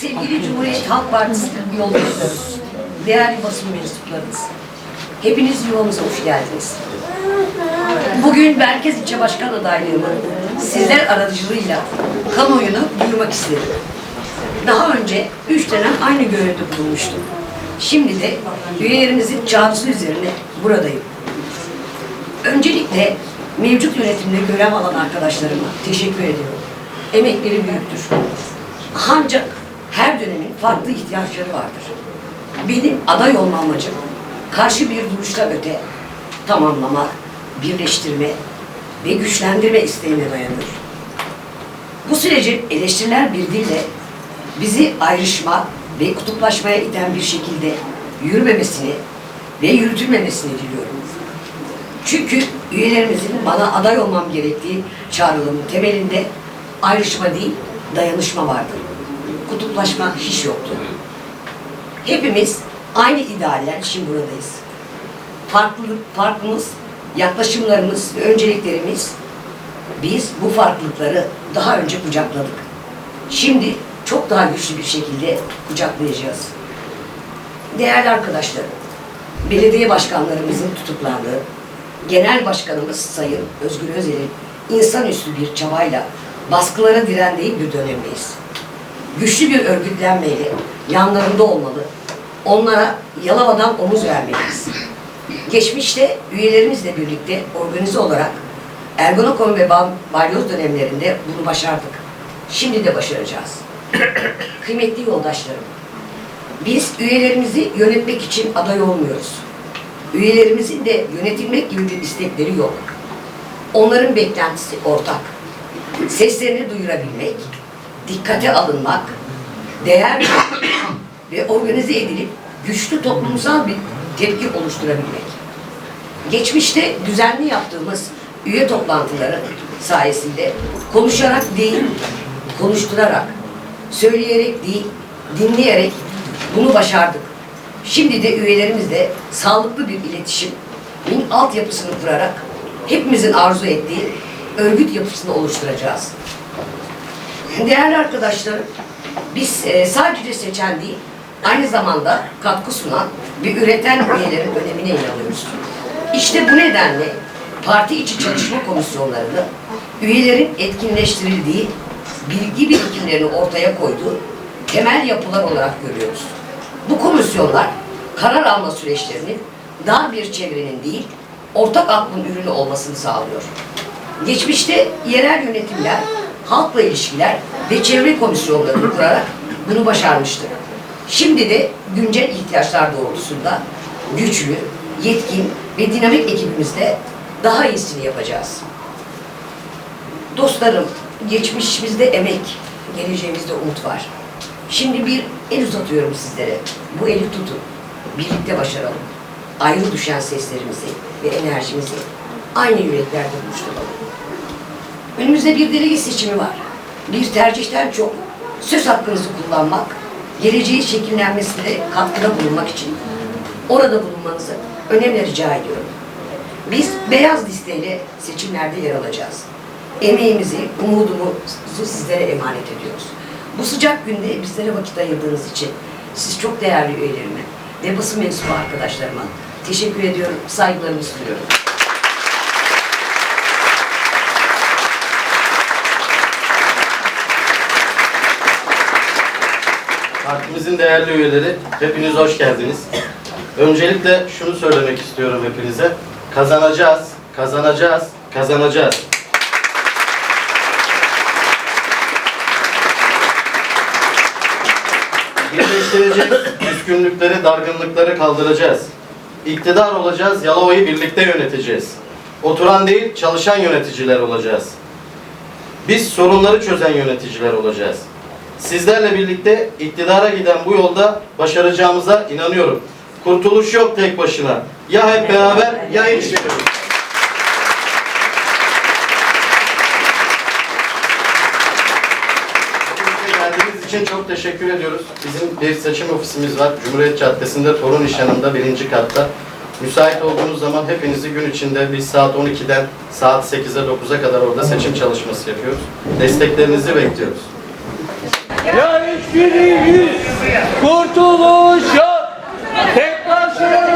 Sevgili Cumhuriyet Halk Partisi yolcuları, değerli basın mensuplarımız, hepiniz yuvamıza hoş geldiniz. Bugün Merkez İlçe Başkan adaylığımı sizler aracılığıyla kamuoyuna duyurmak istedim. Daha önce üç dönem aynı görevde bulunmuştum. Şimdi de üyelerimizin çağrısı üzerine buradayım. Öncelikle mevcut yönetimde görev alan arkadaşlarıma teşekkür ediyorum. Emekleri büyüktür. Ancak her dönemin farklı ihtiyaçları vardır. Benim aday olma amacım karşı bir duruşta öte tamamlama, birleştirme ve güçlendirme isteğine dayanır. Bu sürecin eleştiriler bir dille bizi ayrışma ve kutuplaşmaya iten bir şekilde yürümemesini ve yürütülmemesini diliyorum. Çünkü üyelerimizin bana aday olmam gerektiği çağrılımın temelinde ayrışma değil, dayanışma vardı. Kutuplaşma hiç yoktu. Hepimiz aynı idealler için buradayız. Farklılık, farklımız, yaklaşımlarımız ve önceliklerimiz biz bu farklılıkları daha önce kucakladık. Şimdi çok daha güçlü bir şekilde kucaklayacağız. Değerli arkadaşlarım, belediye başkanlarımızın tutuklandığı, genel başkanımız Sayın Özgür Özel'in insanüstü bir çabayla baskılara direndiği bir dönemdeyiz. Güçlü bir örgütlenmeyle yanlarında olmalı, onlara Yalova'dan omuz vermeliyiz. Geçmişte üyelerimizle birlikte organize olarak Ergonokon ve Bal- Balyoz dönemlerinde bunu başardık. Şimdi de başaracağız. Kıymetli yoldaşlarım, biz üyelerimizi yönetmek için aday olmuyoruz. Üyelerimizin de yönetilmek gibi bir istekleri yok. Onların beklentisi ortak. Seslerini duyurabilmek, dikkate alınmak, değer ve organize edilip güçlü toplumsal bir tepki oluşturabilmek. Geçmişte düzenli yaptığımız üye toplantıları sayesinde konuşarak değil, konuşturarak, söyleyerek değil, dinleyerek bunu başardık. Şimdi de üyelerimizle sağlıklı bir iletişimin altyapısını kurarak hepimizin arzu ettiği örgüt yapısını oluşturacağız. Değerli arkadaşlarım, biz e, sadece seçen değil, aynı zamanda katkı sunan ve üreten üyelerin önemine inanıyoruz. İşte bu nedenle parti içi çalışma komisyonlarını üyelerin etkinleştirildiği, bilgi birikimlerini ortaya koyduğu temel yapılar olarak görüyoruz. Bu komisyonlar karar alma süreçlerinin dar bir çevrenin değil, ortak aklın ürünü olmasını sağlıyor. Geçmişte yerel yönetimler, halkla ilişkiler ve çevre komisyonlarını kurarak bunu başarmıştır. Şimdi de güncel ihtiyaçlar doğrultusunda güçlü, yetkin ve dinamik ekibimizde daha iyisini yapacağız. Dostlarım, geçmişimizde emek, geleceğimizde umut var. Şimdi bir el uzatıyorum sizlere. Bu eli tutun. Birlikte başaralım. Ayrı düşen seslerimizi ve enerjimizi aynı yüreklerde buluşturalım. Önümüzde bir delege seçimi var. Bir tercihten çok söz hakkınızı kullanmak, geleceği şekillenmesine katkıda bulunmak için orada bulunmanızı önemli rica ediyorum. Biz beyaz listeyle seçimlerde yer alacağız. Emeğimizi, umudumuzu sizlere emanet ediyoruz. Bu sıcak günde bizlere vakit ayırdığınız için siz çok değerli üyelerime ve basın mensubu arkadaşlarıma teşekkür ediyorum, saygılarımı sunuyorum. Partimizin değerli üyeleri, hepiniz hoş geldiniz. Öncelikle şunu söylemek istiyorum hepinize. Kazanacağız, kazanacağız, kazanacağız. Birleştireceğiz, küskünlükleri, dargınlıkları kaldıracağız. İktidar olacağız, Yalova'yı birlikte yöneteceğiz. Oturan değil, çalışan yöneticiler olacağız. Biz sorunları çözen yöneticiler olacağız. Sizlerle birlikte iktidara giden bu yolda başaracağımıza inanıyorum. Kurtuluş yok tek başına. Ya hep beraber ya hiç. Geldiğiniz için çok teşekkür ediyoruz. Bizim bir seçim ofisimiz var. Cumhuriyet Caddesi'nde Torun İş Yanı'nda birinci katta. Müsait olduğunuz zaman hepinizi gün içinde biz saat 12'den saat 8'e 9'a kadar orada seçim çalışması yapıyoruz. Desteklerinizi bekliyoruz. Ya hiçbirimiz kurtuluş yok. Tek başına